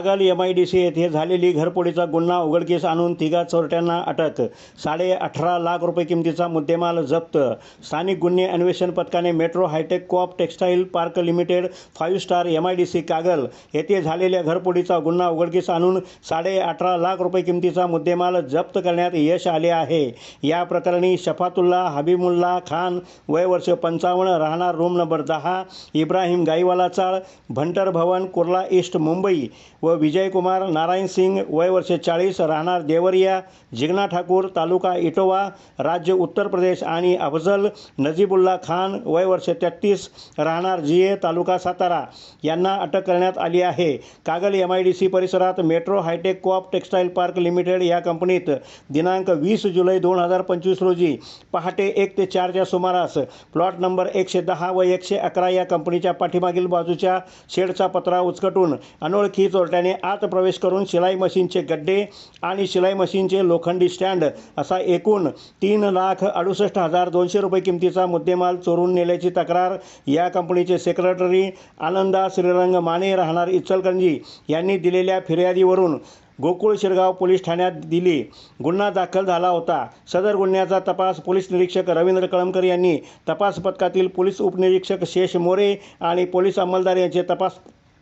Kagal M I D C येथे झालेली घरपोडीचा गुन्हा उघडकीस आणून तिघा चोरट्यांना अटक. साडे अठरा लाख रुपये किमतीचा मुद्देमाल जप्त. स्थानिक गुन्हे अन्वेषण पथकाने metro hi tech co op textile park limited five star M I D C Kagal येथे झालेल्या घरपोडीचा गुन्हा उघडकीस आणून साडे अठरा लाख रुपये किमतीचा मुद्देमाल जप्त करण्यात यश आले आहे. या प्रकरणी शफातुल्ला हबीबुल्ला खान वय वर्ष पंचावन्न राहणार रूम नंबर दहा इब्राहिम गाईवाला चाळ भंटर भवन कुर्ला ईस्ट मुंबई व विजयकुमार नारायण सिंग वय वर्षे चाळीस राहणार देवरिया जिग्ना ठाकूर तालुका इटोवा राज्य उत्तर प्रदेश आणि अफजल नजीबुल्ला खान वय वर्ष तेहत्तीस राहणार जिये तालुका सातारा. यांना अटक करण्यात आली आहे. Kagal M I D C परिसरात metro hi tech co op textile park limited या कंपनीत दिनांक वीस जुलै दोन हजार पंचवीस रोजी पहाटे एक ते चारच्या सुमारास प्लॉट नंबर एकशे दहा व एकशे अकरा या कंपनीच्या पाठीमागील बाजूच्या शेडचा पत्रा उचकटून अनोळखी चोरट्याने आत प्रवेश करून शिलाई मशीनचे गड्डे आणि शिलाई मशीनचे लोखंडी स्टँड असा एकूण तीन लाख अडुसष्ट हजार दोनशे रुपये किमतीचा मुद्देमाल चोरून नेल्याची तक्रार या कंपनीचे सेक्रेटरी आनंदा श्रीरंग माने राहणार इचलकरंजी यांनी दिलेल्या फिर्यादीवरून गोकुळ शिरगाव पोलीस ठाण्यात दिली. गुन्हा दाखल झाला होता. सदर गुन्ह्याचा तपास पोलीस निरीक्षक रवींद्र कळमकर यांनी तपास पथकातील पोलीस उपनिरीक्षक शेष मोरे आणि पोलीस अंमलदार यांचे तपास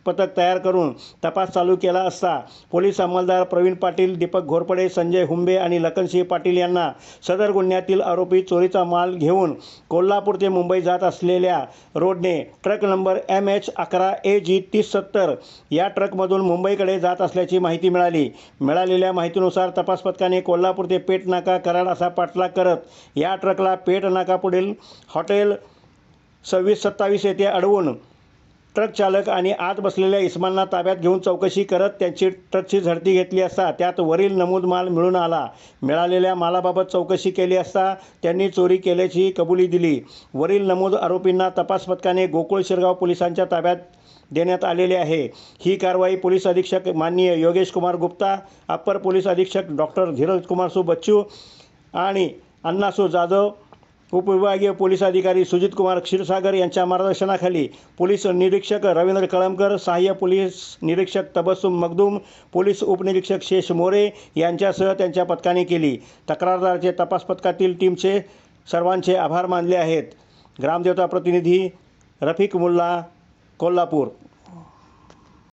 पथक तयार करून तपास चालू केला असता पोलीस अंमलदार प्रवीण पाटील दीपक घोरपडे संजय हुंबे आणि लखनसिंह पाटील यांना सदर गुन्ह्यातील आरोपी चोरीचा माल घेऊन कोल्हापूर ते मुंबई जात असलेल्या रोडने ट्रक नंबर एम एच अकरा ए जी तीस सत्तर या ट्रकमधून मुंबईकडे जात असल्याची माहिती मिळाली. मिळालेल्या माहितीनुसार तपास पथकाने कोल्हापूर ते पेट नाका कराड असा पाठलाग करत या ट्रकला पेठ नाकापुढील हॉटेल सव्वीस सत्तावीस येथे अडवून ट्रक चालक आणि आत बसलेल्या इस्मांना ताब्यात घेऊन चौकशी करत त्यांची ट्रकची झडती घेतली असता त्यात वरील नमूद माल मिळून आला. मिळालेल्या मालाबाबत चौकशी केली असता त्यांनी चोरी केल्याची कबुली दिली. वरील नमूद आरोपींना तपास पथकाने गोकुळ शिरगाव पोलिसांच्या ताब्यात देण्यात आलेले आहे. ही कारवाई पोलीस अधीक्षक माननीय योगेश कुमार गुप्ता अप्पर पोलीस अधीक्षक डॉक्टर धीरज कुमार सु बच्चू आणि अण्णासू जाधव उपविभागीय पोलीस अधिकारी सुजित कुमार क्षीरसागर यांच्या मार्गदर्शनाखाली पोलीस निरीक्षक रवींद्र कळमकर सहाय्य पोलीस निरीक्षक तबस्सुम मगदूम पोलीस उपनिरीक्षक शेष मोरे यांच्यासह त्यांच्या पथकाने केली. तक्रारदाराचे तपास पथकातील टीमचे सर्वांचे आभार मानले आहेत. ग्रामदेवता प्रतिनिधी रफिक मुल्ला कोल्हापूर.